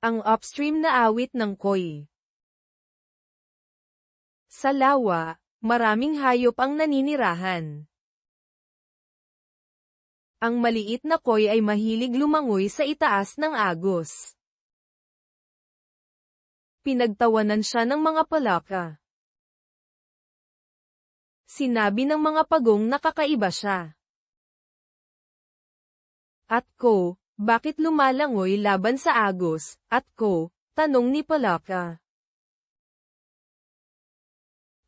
Ang upstream na awit ng koi. Sa lawa, maraming hayop ang naninirahan. Ang maliit na koi ay mahilig lumangoy sa itaas ng agos. Pinagtawanan siya ng mga palaka. Sinabi ng mga pagong nakakaiba siya. At ko, bakit lumalangoy laban sa agos, at ko, tanong ni Palaka.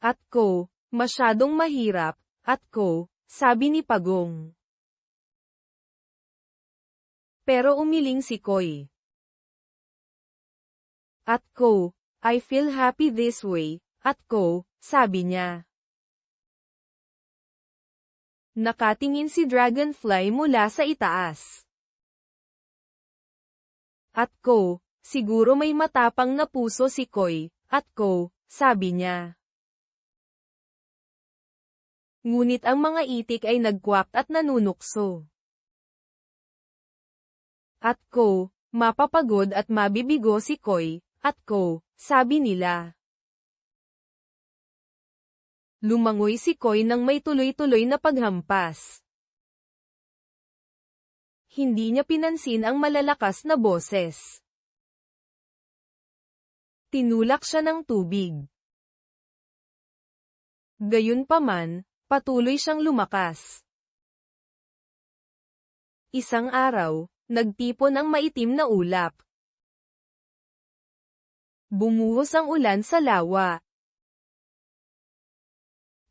At ko, masyadong mahirap, at ko, sabi ni Pagong. Pero umiling si Koy. At ko, I feel happy this way, at ko, sabi niya. Nakatingin si Dragonfly mula sa itaas. At ko, siguro may matapang na puso si Koy, at ko, sabi niya. Ngunit ang mga itik ay nagkwak at nanunukso. At ko, mapapagod at mabibigo si Koy, at ko, sabi nila. Lumangoy si Koy nang may tuloy-tuloy na paghampas. Hindi niya pinansin ang malalakas na boses. Tinulak siya ng tubig. Gayunpaman, patuloy siyang lumakas. Isang araw, nagtipon ang maitim na ulap. Bumuhos ang ulan sa lawa.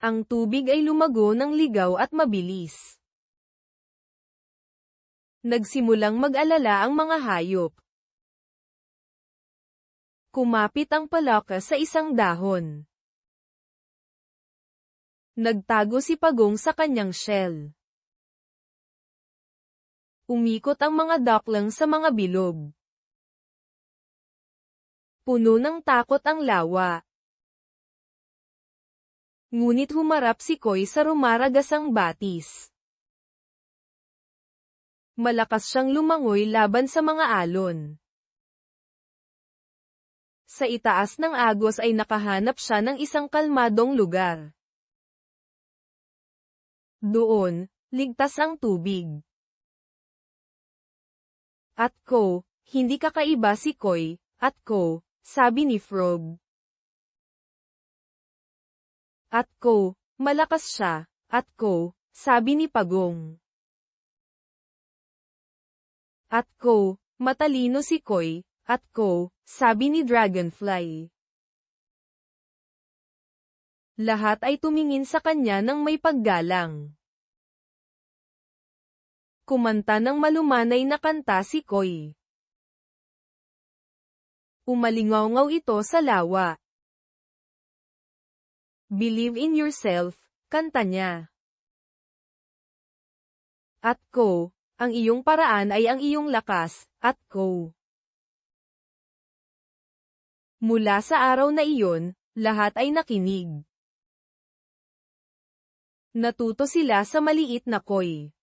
Ang tubig ay lumago ng ligaw at mabilis. Nagsimulang mag-alala ang mga hayop. Kumapit ang palaka sa isang dahon. Nagtago si Pagong sa kanyang shell. Umikot ang mga duckling sa mga bilog. Puno ng takot ang lawa. Ngunit humarap si Koy sa rumaragasang batis. Malakas siyang lumangoy laban sa mga alon. Sa itaas ng agos ay nakahanap siya ng isang kalmadong lugar. Doon, ligtas ang tubig. At ko, hindi kakaiba si Koy, at ko, sabi ni Frog. At ko, malakas siya, at ko, sabi ni Pagong. At ko, matalino si Koy, at ko, sabi ni Dragonfly. Lahat ay tumingin sa kanya ng may paggalang. Kumanta ng malumanay na kanta si Koy. Umalingaw ito sa lawa. Believe in yourself, kanta niya. At ko, ang iyong paraan ay ang iyong lakas, at ko. Mula sa araw na iyon, lahat ay nakinig. Natuto sila sa maliit na koy.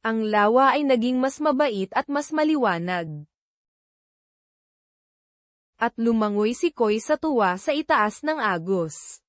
Ang lawa ay naging mas mabait at mas maliwanag at lumangoy si Koy sa tuwa sa itaas ng agos.